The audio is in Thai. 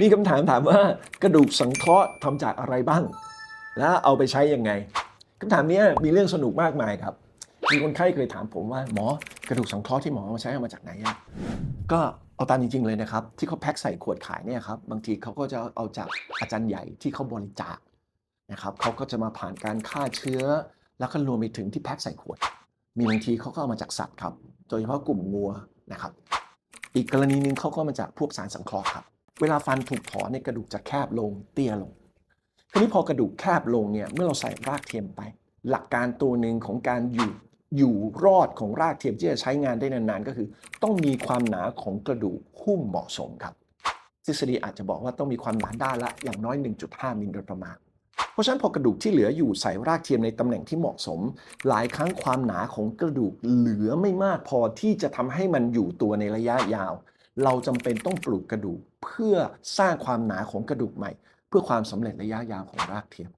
มีคำถามถามว่ากระดูกสังเคราะห์ทำจากอะไรบ้าง แล้วเอาไปใช้ยังไงคำถามนี้มีเรื่องสนุกมากมายครับ มีคนไข้เคยถามผมว่าหมอกระดูกสังเคราะห์ที่หมอมาใช้เอามาจากไหนก็เอาตามจริงๆเลยนะครับ ที่เขาแพ็คใส่ขวดขายเนี่ยครับบางทีเขาก็จะเอาจากอาจารย์ใหญ่ที่เขาบริจาคนะครับเขาก็จะมาผ่านการฆ่าเชื้อ แล้วก็รวมไปถึงที่แพ็คใส่ขวด มีบางทีเขาก็เอามาจากสัตว์ครับโดยเฉพาะกลุ่มงัวนะครับ อีกกรณีหนึ่งเขาก็มาจากพวกสารสังเคราะห์ครับ เวลาฟันถูกถอนเนี่ยกระดูกจะแคบลงเตี้ยลง ทีนี้พอกระดูกแคบลงเนี่ยเมื่อเราใส่รากเทียมไป หลักการตัวหนึ่งของการอยู่อยู่รอดของรากเทียมที่จะใช้งานได้นานๆ ก็คือ ต้องมีความหนาของกระดูกหุ้มเหมาะสมครับทฤษฎีอาจจะบอกว่าต้องมีความหนาด้านละอย่างน้อย 1.5 มิลโดยประมาณ เพราะฉะนั้นพอกระดูกที่เหลืออยู่ใส่รากเทียมในตำแหน่งที่เหมาะสม หลายครั้งความหนาของกระดูกเหลือไม่มากพอที่จะทำให้มันอยู่ตัวในระยะยาว เราจำเป็นต้องปลูกกระดูก เพื่อสร้างความหนาของกระดูกใหม่ เพื่อความสำเร็จระยะยาวของรากเทียม